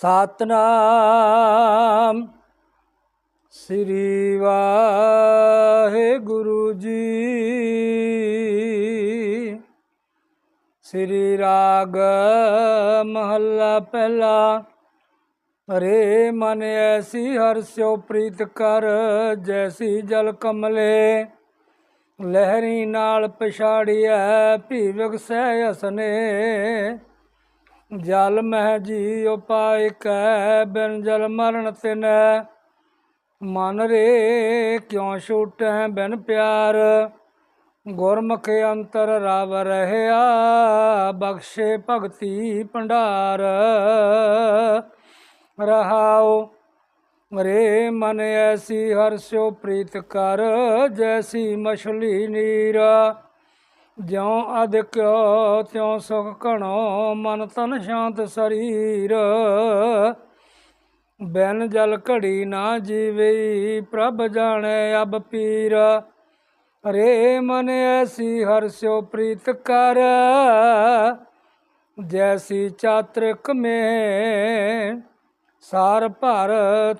ਸਤਨਾਮ ਸ੍ਰੀ ਵਾਹਿਗੁਰੂ ਜੀ। ਸ੍ਰੀ ਰਾਗ ਮਹੱਲਾ ਪਹਿਲਾ ਹਰੇ ਮਨ ਐਸੀ ਹਰਸਿਓ ਪ੍ਰੀਤ ਕਰ, ਜੈਸੀ ਜਲ ਕਮਲੇ। ਲਹਿਰੀ ਨਾਲ ਪਛਾੜੀਐ ਭੀ ਵਿਗਸੈ ਅਸਨੇ ਜਲ ਮਹਿ ਜੀ ਉਪਾਇ ਕੈ, ਬਿਨ ਜਲ ਮਰਨ ਤਿਨੈ। ਮਨ ਰੇ ਕਿਉ ਛੂਟੈ ਬਿਨ ਪਿਆਰ? ਗੁਰਮੁਖ ਅੰਤਰ ਰਵ ਰਹਿਆ, ਬਖਸ਼ੇ ਭਗਤੀ ਭੰਡਾਰ। ਰਹਾਉ ਰੇ ਮਨ ਐਸੀ ਹਰਸਿਓ ਪ੍ਰੀਤ ਕਰ, ਜੈਸੀ ਮਛਲੀ ਨੀਰਾ। ਜਿਉ ਅਦਿਕਿਓ ਤਿਉ ਸੁਖ ਘਣੋ, ਮਨ ਤਨ ਸ਼ਾਂਤ ਸਰੀਰ। ਬਿਨ ਜਲ ਘੜੀ ਨਾ ਜੀਵਈ ਪ੍ਰਭ ਜਾਣੈ ਅਬ ਪੀਰ। ਰੇ ਮਨ ਐਸੀ ਹਰਸਿਓ ਪ੍ਰੀਤ ਕਰ। ਜੈਸੀ ਚਾਤ੍ਰਿਕ ਮੇ ਸਾਰ ਭਰ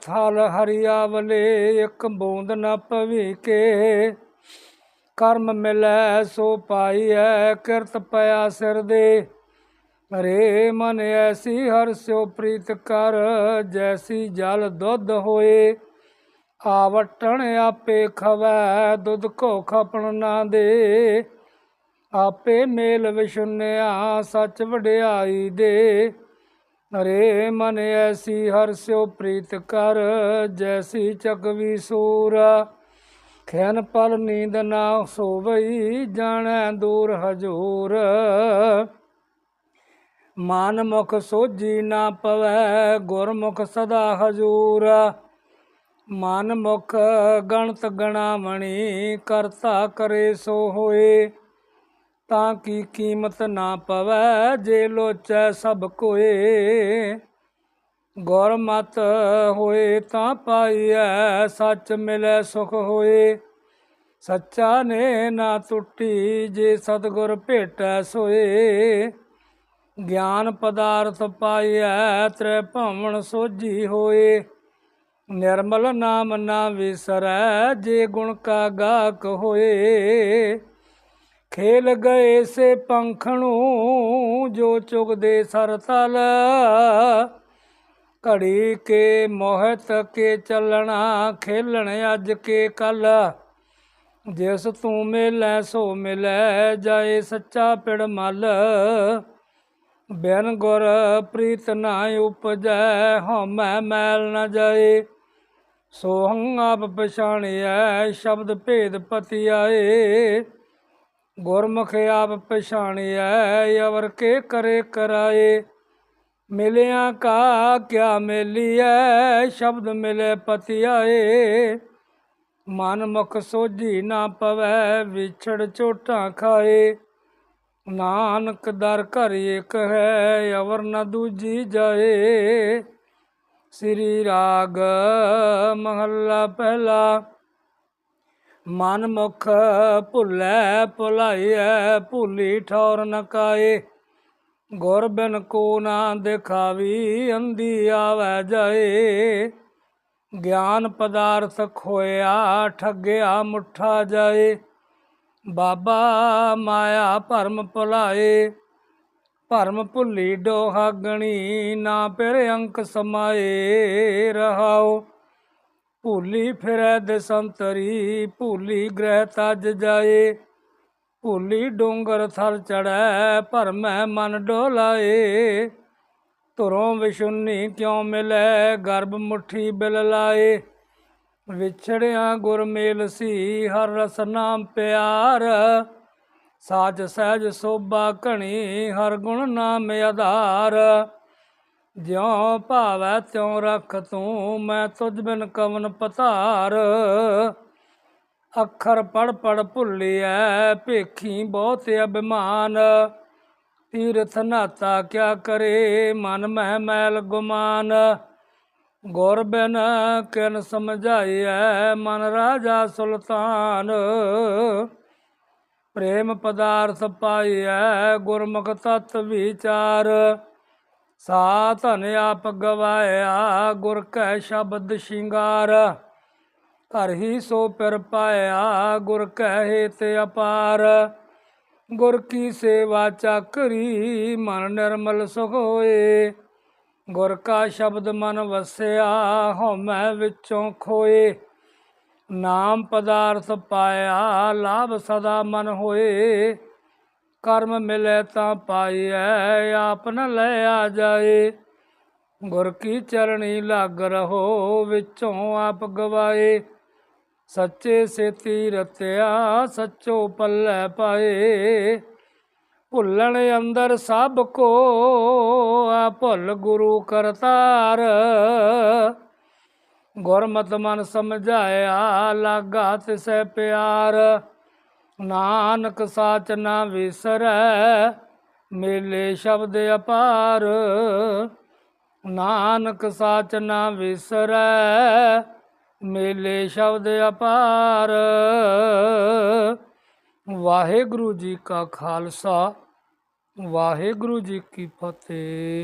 ਥਲ ਹਰਿਆਵਲੇ, ਇੱਕ ਬੂੰਦ ਨ ਭਵੀਕੇ ਕਰਮ ਮਿਲੈ ਸੋ ਪਾਈਐ, ਕਿਰਤ ਪਿਆ ਸਿਰ ਦੇ। ਰੇ ਮਨ ਐਸੀ ਹਰ ਸਿਓ ਪ੍ਰੀਤ ਕਰ, ਜੈਸੀ ਜਲ ਦੁੱਧ ਹੋਏ। ਆਵਟਣ ਆਪੇ ਖਵੈ, ਦੁੱਧ ਕੋ ਖਪਣ ਨਾ ਦੇ। ਆਪੇ ਮੇਲ ਵਿਸ਼ੁੰਨਿਆ ਸੱਚ ਵਡਿਆਈ ਦੇ। ਰੇ ਮਨ ਐਸੀ ਹਰ ਸਿਓ ਪ੍ਰੀਤ ਕਰ, ਜੈਸੀ ਚਕਵੀ ਸੂਰ। ਖੈਨ ਪਲ ਨੀਂਦ ਨਾ ਸੋਵਈ, ਜਾਣੈ ਦੂਰ ਹਜੂਰ। ਮਨ ਮੁਖ ਸੋਜੀ ਨਾ ਪਵੈ, ਗੁਰਮੁਖ ਸਦਾ ਹਜੂਰ। ਮਨ ਮੁਖ ਗਣਤ ਗਣਾਵਣੀ, ਕਰਤਾ ਕਰੇ ਸੋ ਹੋਏ। ਤਾਂ ਕੀ ਕੀਮਤ ਨਾ ਪਵੈ, ਜੇ ਲੋਚੈ ਸਭ ਕੋਏ। ਗੁਰਮਤ ਹੋਏ ਤਾਂ ਪਾਈਐ, ਸੱਚ ਮਿਲੈ ਸੁਖ ਹੋਏ। ਸੱਚਾ ਨੇ ਨਾ ਟੁੱਟੀ, ਜੇ ਸਤਗੁਰ ਭੇਟੈ ਸੋਏ। ਗਿਆਨ ਪਦਾਰਥ ਪਾਈਐ, ਤ੍ਰੈ ਭਵਨ ਸੋਜੀ ਹੋਏ। ਨਿਰਮਲ ਨਾਮ ਨਾ ਵਿਸਰੈ, ਜੇ ਗੁਣ ਕਾ ਗਾਕ ਹੋਏ। ਖੇਲ ਗਏ ਸੇ ਪੰਖਣੂ ਜੋ ਚੁਗਦੇ ਸਰ ਤਲ। ਘੜੀ ਕੇ ਮੋਹਿਤ ਕੇ ਚੱਲਣਾ, ਖੇਲਣ ਅੱਜ ਕੇ ਕੱਲ ਜਿਸ ਤੂੰ ਮਿਲੈ, ਸੋ ਮਿਲੈ, ਜਾਏ ਸੱਚਾ ਪਿੜ ਮਲ। ਬਿਨ ਗੁਰ ਪ੍ਰੀਤ ਨਾ ਉਪਜੈ, ਹਉਮੈ ਮੈਲ ਨਾ ਜਾਏ। ਸੋਹੰ ਆਪ ਪਛਾਣਿਐ, ਸ਼ਬਦ ਭੇਦ ਪਤੀ ਆਏ ਗੁਰਮੁਖ ਆਪ ਪਛਾਣਿਐ, ਅਵਰ ਕੇ ਕਰੇ ਕਰਾਏ। ਮਿਲਿਆ ਕਾ ਕਿਆ ਮਿਲੀਐ? ਸ਼ਬਦ ਮਿਲੇ ਪਤੀ ਆਏ ਮਨ ਮੁਖ ਸੋਝੀ ਨਾ ਪਵੈ, ਵਿਛੜ ਝੋਟਾਂ ਖਾਏ। ਨਾਨਕ ਦਰ ਘਰ ਏਕ ਹੈ, ਅਵਰ ਨ ਦੂਜੀ ਜਾਏ। ਸ੍ਰੀ ਰਾਗ ਮਹੱਲਾ ਪਹਿਲਾ। ਮਨ ਮੁਖ ਭੁੱਲੈ, ਭੁਲਾਈਐ, ਭੁੱਲੀ ਠੌਰ ਨ ਗੁਰ ਬਿਨ ਕੋ ਨਾ ਦਿਖਾਵੀ, ਅੰਧੀ ਆਵੈ ਜਾਏ। ਗਿਆਨ ਪਦਾਰਥ ਖੋਇਆ, ਠੱਗਿਆ, ਮੁੱਠਾ ਜਾਏ। ਬਾਬਾ ਮਾਇਆ ਭਰਮ ਭੁਲਾਏ। ਭਰਮ ਭੁੱਲੀ ਡੋਹਾਗਣੀ ਨਾ ਫਿਰ ਅੰਕ ਸਮਾਏ। ਰਹਾਓ ਭੁੱਲੀ ਫਿਰੈ ਦਸੰਤਰੀ, ਭੁੱਲੀ ਗ੍ਰਹਿ ਤਜ ਜਾਏ। ਭੁੱਲੀ ਡੋਂਗਰ ਥਲ ਚੜੈ ਭਰਮੈ ਮਨ ਡੋਲਾਏ। ਧੁਰੋਂ ਵਿਸ਼ੁੰਨੀ ਕਿਉ ਮਿਲੈ, ਗਰਭ ਮੁਠੀ ਬਿਲ ਲਾਏ। ਵਿਛੜਿਆ ਗੁਰਮੇਲ ਸੀ, ਹਰ ਰਸ ਨਾਮ ਪਿਆਰ। ਸਾਜ ਸਹਿਜ ਸੋਭਾ ਘਣੀ, ਹਰ ਗੁਣ ਨਾਮ ਆਧਾਰ। ਜਿਉ ਭਾਵੈ ਤਿਉ ਰਖ ਤੂੰ, ਮੈਂ ਤੁਝ ਬਿਨ ਕਵਨ ਪਤਾਰ। ਅੱਖਰ ਪੜ ਪੜ ਭੁੱਲਿਐ, ਭੇਖੀ ਬਹੁਤ ਅਭਿਮਾਨ। ਤੀਰਥ ਨਾਤਾ ਕਿਆ ਕਰੇ, ਮਨ ਮਹਿ ਮੈਲ ਗੁਮਾਨ। ਗੁਰ ਬਿਨ ਕਿਨ ਸਮਝਾਈਐ, ਮਨ ਰਾਜਾ ਸੁਲਤਾਨ। ਪ੍ਰੇਮ ਪਦਾਰਥ ਪਾਈਐ, ਗੁਰਮੁਖ ਤਤ ਵਿਚਾਰ। ਸਾ ਧਨ ਆਪ ਗਵਾਇਆ, ਗੁਰ ਕੈ ਸ਼ਬਦ ਸ਼ਿੰਗਾਰ। ਘਰ ਹੀ ਸੋ ਪਿਰ ਪਾਇਆ, ਗੁਰ ਕੈ ਤੇ ਅਪਾਰ। ਗੁਰ ਕੀ ਸੇਵਾ ਚਾਕਰੀ, ਮਨ ਨਿਰਮਲ ਸੁਖ ਹੋਏ। ਗੁਰ ਕਾ ਸ਼ਬਦ ਮਨ ਵਸਿਆ, ਹਉਮੈ ਵਿੱਚੋਂ ਖੋਏ। ਨਾਮ ਪਦਾਰਥ ਪਾਇਆ, ਲਾਭ ਸਦਾ ਮਨ ਹੋਏ। ਕਰਮ ਮਿਲੇ ਤਾਂ ਪਾਈਐ, ਆਪ ਨ ਲੈ ਆ ਜਾਏ। ਗੁਰ ਕੀ ਚਰਣੀ ਲੱਗ ਰਹੋ, ਵਿੱਚੋਂ ਆਪ ਗਵਾਏ। ਸੱਚੇ ਸੇਤੀ ਰਤਿਆ ਸੱਚੋ ਪੱਲੇ ਪਾਏ। ਭੁੱਲਣ ਅੰਦਰ ਸਭ ਕੋ ਆ ਭੁੱਲ ਗੁਰੂ ਕਰਤਾਰ। ਗੁਰਮਤਿ ਮਨ ਸਮਝਾਇਆ ਲਾਗਾ ਤਿਸੈ ਪਿਆਰ। ਨਾਨਕ ਸਾਚ ਨਾ ਵਿਸਰੈ, ਮੇਲੇ ਸ਼ਬਦ ਅਪਾਰ। ਨਾਨਕ ਸਾਚ ਨਾ ਵਿਸਰੈ ਮੇਲੇ ਸ਼ਬਦ ਅਪਾਰ। ਵਾਹਿਗੁਰੂ ਜੀ ਕਾ ਖਾਲਸਾ ਵਾਹਿਗੁਰੂ ਜੀ ਕੀ ਫਤਿਹ।